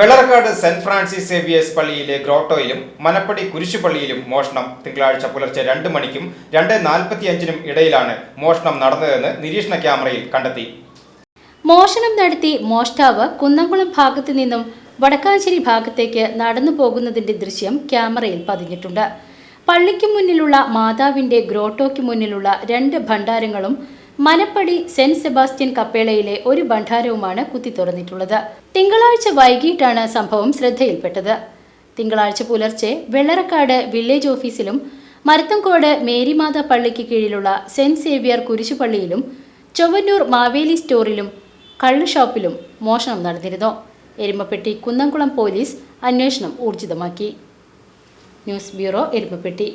Vellarakkad saint Francis Xavier's പള്ളിയിലെ ഗ്രോട്ടോയിലും മനപ്പടി കുരിശുപള്ളിയിലും മോഷണം തിങ്കളാഴ്ച പുലർച്ചെ രണ്ട് മണിക്കും രണ്ട് നാൽപ്പത്തിയഞ്ചിനും ഇടയിലാണ് മോഷണം നടന്നതെന്ന് നിരീക്ഷണ ക്യാമറയിൽ കണ്ടെത്തി. മോഷണം നടത്തി മോഷ്ടാവ് കുന്നംകുളം ഭാഗത്തു നിന്നും വടക്കാഞ്ചേരി ഭാഗത്തേക്ക് നടന്നു പോകുന്നതിന്റെ ദൃശ്യം ക്യാമറയിൽ പതിഞ്ഞിട്ടുണ്ട്. പള്ളിക്ക് മുന്നിലുള്ള മാതാവിന്റെ ഗ്രോട്ടോയ്ക്ക് മുന്നിലുള്ള രണ്ട് ഭണ്ഡാരങ്ങളും മനപ്പടി സെന്റ് സെബാസ്റ്റ്യൻ കപ്പേളയിലെ ഒരു ഭണ്ഡാരവുമാണ് കുത്തി തുറന്നിട്ടുള്ളത്. തിങ്കളാഴ്ച വൈകിട്ടാണ് സംഭവം ശ്രദ്ധയിൽപ്പെട്ടത്. തിങ്കളാഴ്ച പുലർച്ചെ വെള്ളറക്കാട് വില്ലേജ് ഓഫീസിലും മരത്തംകോട് മേരിമാത പള്ളിക്ക് കീഴിലുള്ള സെന്റ് സേവിയർ കുരിശുപള്ളിയിലും ചൊവ്വന്നൂർ മാവേലി സ്റ്റോറിലും കള്ളു ഷോപ്പിലും മോഷണം നടന്നിരുന്നു. എരുമപ്പെട്ടി കുന്നംകുളം പോലീസ് അന്വേഷണം ഊർജിതമാക്കി. News bureau Erumapetty.